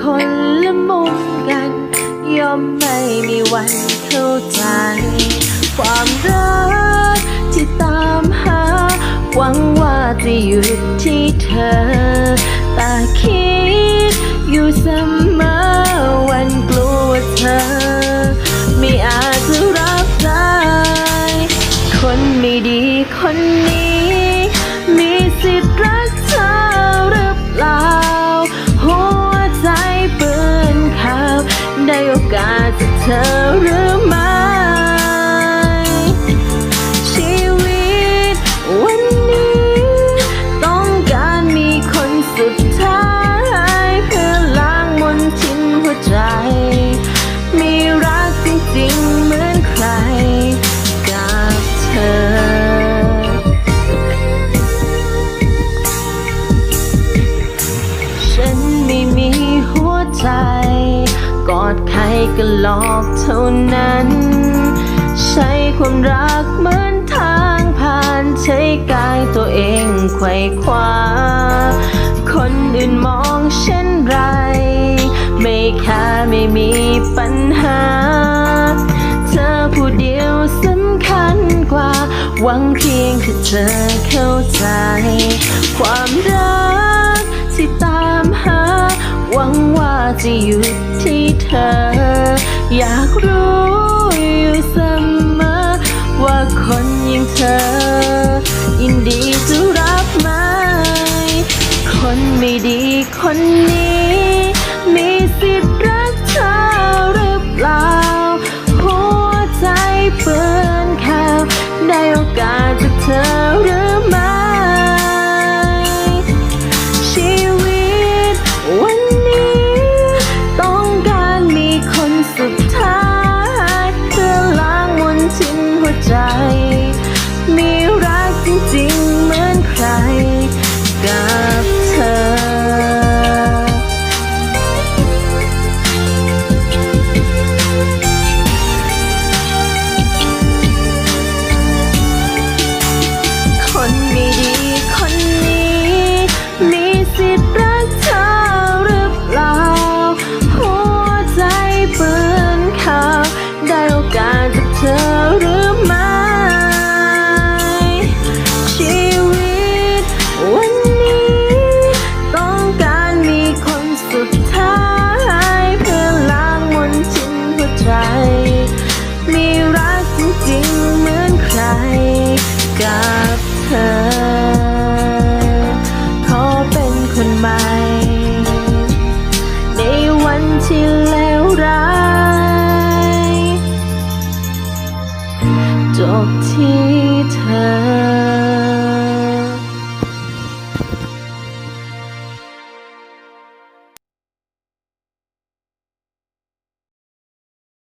คนละมุมกัน ย่อมไม่มีวันเข้าใจ ความรักที่ตามหา หวังว่าจะหยุดที่เธอ ไม่มีหัวใจ กอดใครก็หลอกเท่านั้น ใช้ความรักเหมือนทางผ่านใช้กายตัวเองไขว่คว้า คนอื่นมองเช่นไร ไม่ค่าไม่มีปัญหา เธอผู้เดียวสำคัญกว่า หวังเพียงแค่เธอเข้าใจ ความรักที่ตา หวังว่าจะอยู่ที่เธอ อยากรู้อยู่เสมอ ว่าคนอย่างเธอ ยินดีจะรับไหมคนไม่ดีคนนี้ right.